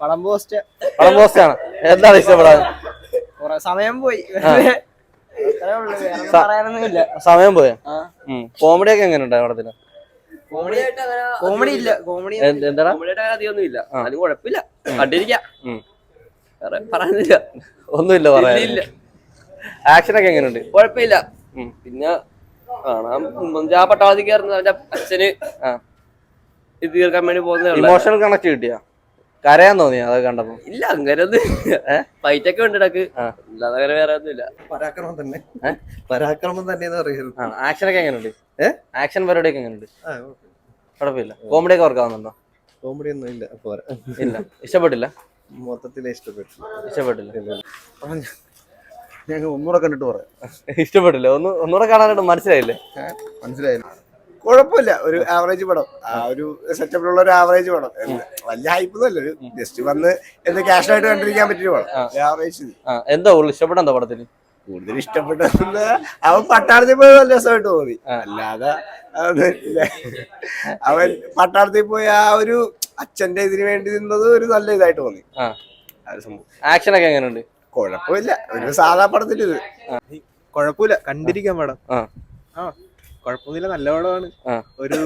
പടം പോസ്റ്റ് പടം പോസ്റ്റാണ് എന്താണ് ഇഷ്ടപ്പെടാൻ? കൊറേ സമയം പോയി. ആ. ഉള്ളൂ. വേറെ പറയാനൊന്നുമില്ല. സമയം പോയ? കോമഡി ഒക്കെ എങ്ങനെയുണ്ട് പടത്തിന് കോമഡി കോമഡി ഇല്ല. കോമഡി എന്താ അധികമൊന്നും ഇല്ല. അത് കുഴപ്പമില്ല. കണ്ടിരിക്കാം. പറയാനില്ല. ഒന്നുമില്ല പറയാൻ. ഇല്ല. ആക്ഷൻ ഒക്കെ എങ്ങനെയുണ്ട്? കുഴപ്പമില്ല. പിന്നെ ആ പട്ടാവധി ആ പട്ടാളത്തിക്കായിരുന്നു അവന്റെ അച്ഛന് ഇത് തീർക്കാൻ വേണ്ടി പോകുന്ന ഇമോഷണൽ കണക്ട് കിട്ടിയാ? കരയാൻ തോന്നി അതൊക്കെ കണ്ടപ്പോ? ഇല്ല അങ്ങനെ ഒന്നും ഫൈറ്റ് ഒക്കെ ഉണ്ട് ഇടയ്ക്ക്. അങ്ങനെ വേറെ ഒന്നും ഇല്ല പരാക്രമം തന്നെ? പരാക്രമം തന്നെ പറയുന്നത്. ആക്ഷൻ ഒക്കെ എങ്ങനെയുണ്ട്? ആക്ഷൻ പരിപാടി ഒക്കെ എങ്ങനെയുണ്ട് കുഴപ്പമില്ല. കോമഡി ഒക്കെ ഓർക്കാവുന്നുണ്ടോ കോമഡി ഒന്നും ഇല്ല പോരാ ഇല്ല. ഇഷ്ടപ്പെട്ടില്ല? മൊത്തത്തിൽ ഇഷ്ടപ്പെട്ടു ഇഷ്ടപ്പെട്ടില്ല. ഞങ്ങൾ ഒന്നുകൂടെ കണ്ടിട്ട് പറയാം. ഇഷ്ടപ്പെട്ടില്ല. ഒന്ന് ഒന്നുകൂടെ കാണാനായിട്ട് മനസ്സിലായില്ലേ? മനസ്സിലായില്ല. കുഴപ്പമില്ല. ഒരു ആവറേജ് പടം. ആ ഒരു സെറ്റപ്പിലുള്ള ഒരു ആവറേജ് പടം. വലിയ ഹൈപ്പൊന്നും അല്ല. ഒരു ജസ്റ്റ് വന്ന് എന്ത് ക്യാഷായിട്ട് കണ്ടിരിക്കാൻ പറ്റിയ പടം. ആ. ആവറേജ് ആ എന്താ ഉള്ളു? ഇഷ്ടപ്പെട്ട എന്താ പടത്തിന്? കൂടുതൽ ഇഷ്ടപ്പെട്ടത് അവൻ പട്ടാളത്തിൽ പോയി നല്ല രസമായിട്ട് തോന്നി. അല്ലാതെ അവൻ പട്ടാളത്തിൽ പോയി ആ ഒരു അച്ഛന്റെ ഇതിന് വേണ്ടി നിന്നത് ഒരു നല്ല ഇതായിട്ട് തോന്നി. ആക്ഷൻ ഒക്കെ എങ്ങനെയുണ്ട് കുഴപ്പമില്ല. ഒരു സാധാ പടത്തിന്റെ ഇത് കുഴപ്പമില്ല. കണ്ടിരിക്കാൻ പടം. ആ. കുഴപ്പമൊന്നുമില്ല നല്ല പടമാണ്. ഒരു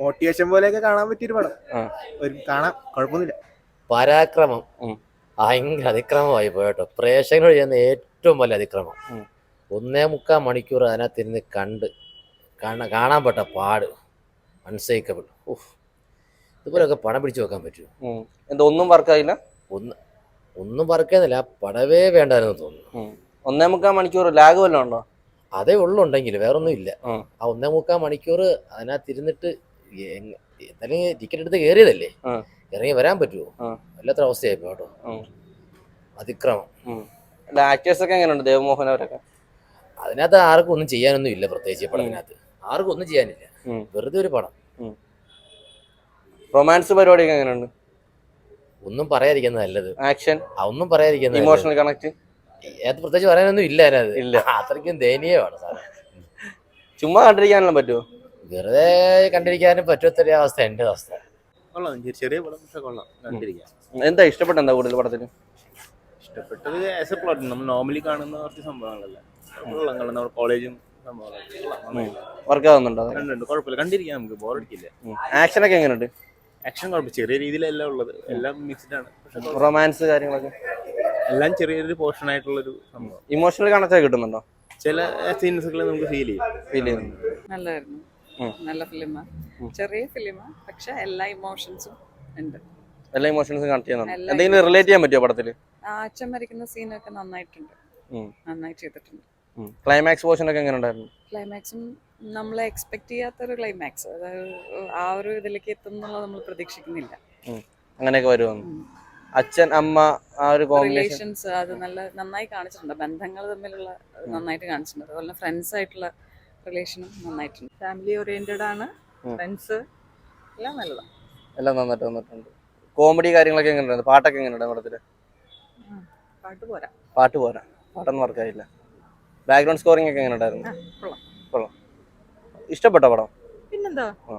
മോട്ടിവേഷൻ പോലെയൊക്കെ കാണാൻ പറ്റിയൊരു പടം. ഒരു കാണാം കുഴപ്പമൊന്നുമില്ല. പരാക്രമം. ഭയങ്കര അതിക്രമമായി പോയട്ടോ. പ്രേക്ഷകർ ചെയ്യുന്ന ഏറ്റവും വലിയ അതിക്രമം. ഒന്നേ മുക്കാൽ മണിക്കൂർ അതിനകത്തിരുന്ന് കണ്ട് കാണാൻ കാണാൻ പെട്ട പാട്. അൺസേക്കബിൾ ഇതുപോലെയൊക്കെ പണം പിടിച്ചു വെക്കാൻ പറ്റുമോ? എന്താ ഒന്നും വർക്കായില്ല ഒന്ന് ഒന്നും വർക്കായിരുന്നില്ല പടവേ വേണ്ടായിരുന്നു തോന്നുന്നു. ഒന്നേ മുക്കാൽ മണിക്കൂർ ലാഗ് വല്ലതും ഉണ്ടോ? അതേ ഉള്ളുണ്ടെങ്കിൽ വേറൊന്നും ഇല്ല ആ. ഒന്നേ മുക്കാൽ മണിക്കൂർ അതിനകത്തിരുന്നിട്ട് എന്തായാലും ടിക്കറ്റ് എടുത്ത് കയറിയതല്ലേ. ഇറങ്ങി വരാൻ പറ്റുമോ ഉം. വല്ലാത്ത അവസ്ഥയായി പോയി കേട്ടോ. അതിക്രമം. ആക്ടേഴ്സ് ഒക്കെ എങ്ങനെയുണ്ട്? ദേവമോഹൻ അവരൊക്കെ? അതിനകത്ത് ആർക്കും ഒന്നും ചെയ്യാനൊന്നും ഇല്ല പ്രത്യേകിച്ച് പടത്തിനകത്ത്. ആർക്കും ഒന്നും ചെയ്യാനില്ല. വെറുതെ ഒരു പടം. റൊമാൻസ് പരിപാടിയൊക്കെ എങ്ങനെയുണ്ട്? ഒന്നും പറയാതിരിക്കുന്നത് നല്ലത് ആക്ഷൻ? ഒന്നും പറയാതിരിക്കുന്നത് ഇമോഷണൽ കണക്ട് പ്രത്യേകിച്ച് പറയാനൊന്നും ഇല്ല അതിനകത്ത് ഇല്ല. അത്രയ്ക്കും ദയനീയമാണ് സാധനം ചുമ്മാ കണ്ടിരിക്കാനെല്ലാം പറ്റുമോ വെറുതെ കണ്ടിരിക്കാനും പറ്റാത്തൊരു അവസ്ഥ എന്റെ അവസ്ഥ. കൊള്ളാം. ചെറിയ- ചെറിയ പടം പക്ഷെ കൊള്ളാം. കണ്ടിരിക്കാം. എന്താ ഇഷ്ടപ്പെട്ട എന്താ കൂടുതൽ പടത്തിന്? ഇഷ്ടപ്പെട്ടത് ആസ് എ പ്ലോട്ട് നമ്മൾ നോർമലി കാണുന്ന കുറച്ച് സംഭവങ്ങളല്ലേ? കൊള്ളാം കൊള്ളാം. നമ്മുടെ കോളേജും വർക്ക് ആവുന്നുണ്ടോ? കണ്ടുണ്ട് കുഴപ്പമില്ല. കണ്ടിരിക്കാം നമുക്ക്. ബോറടിക്കില്ല ആക്ഷൻ ഒക്കെ എങ്ങനെയുണ്ട്? ആക്ഷൻ ചെറിയ രീതിയിലല്ല ഉള്ളത്. എല്ലാം മിക്സ്ഡ് ആണ്. റൊമാൻസ് കാര്യങ്ങളൊക്കെ? എല്ലാം ചെറിയൊരു പോർഷൻ ആയിട്ടുള്ളൊരു സംഭവം. ഇമോഷണൽ കണക്ട് ഒക്കെ കിട്ടുന്നുണ്ടോ? ചില സീൻസുകൾ നമുക്ക് ഫീൽ ചെയ്യും. ഫീൽ ചെയ്യുന്നു നല്ലതായിരുന്നു. നല്ല ഫിലിമാ ചെറിയ ഫിലിമാ പക്ഷെ എല്ലാ ഇമോഷൻസും ഉണ്ട്. എല്ലാ ഇമോഷൻസും കണക്ട് ചെയ്യുന്നുണ്ട്. എന്തെങ്കിലും റിലേറ്റ് ചെയ്യാൻ പറ്റുമോ പടത്തിൽ? ആ അച്ഛൻ മരിക്കുന്ന സീനൊക്കെ നന്നായിട്ടുണ്ട്. നന്നായിട്ട് നന്നായി ചെയ്തിട്ടുണ്ട്. ക്ലൈമാക്സ് പോർഷൻ ഒക്കെ എങ്ങനെ ഉണ്ടായിരുന്നു? ക്ലൈമാക്സും നമ്മൾ എക്സ്പെക്ട് ചെയ്യാത്തൊരു ക്ലൈമാക്സ് അതായത് ആ ഒരു ഇതിലേക്ക് എത്തുന്നുള്ളത് നമ്മൾ പ്രതീക്ഷിക്കുന്നില്ല. അങ്ങനെയൊക്കെ വരുമെന്ന് അച്ഛൻ അമ്മ ആ ഒരു കോമ്പിനേഷൻ റിലേഷൻസ് അത് നല്ല നന്നായി കാണിച്ചിട്ടുണ്ട്. ബന്ധങ്ങൾ തമ്മിലുള്ള അത് നന്നായിട്ട് കാണിച്ചിട്ടുണ്ട്. അതുപോലെ ഫ്രണ്ട്സ് ആയിട്ടുള്ള റിലേഷനും നന്നായിട്ടുണ്ട്. ഫാമിലി ഓറിയന്റഡ് ആണ്. ഉം. ഫ്രണ്ട്സ് എല്ലാം നല്ലതാണ് എല്ലാം നന്നായിട്ട് വന്നിട്ടുണ്ട്. കോമഡി കാര്യങ്ങളൊക്കെ എങ്ങനെയുണ്ട്? പാട്ടൊക്കെ എങ്ങനെയുണ്ട് പടത്തിൽ? പാട്ട് പോരാ. പാട്ട് പോരാ. പാട്ടൊന്നും വർക്കായില്ല. ബാക്ക്ഗ്രൗണ്ട് സ്കോറിംഗ് ഒക്കെ എങ്ങനെ ഉണ്ടായിരുന്നു ആ കൊള്ളാം. കൊള്ളാം. ഇഷ്ടപ്പെട്ട പടം? പിന്നെന്താ? ആ.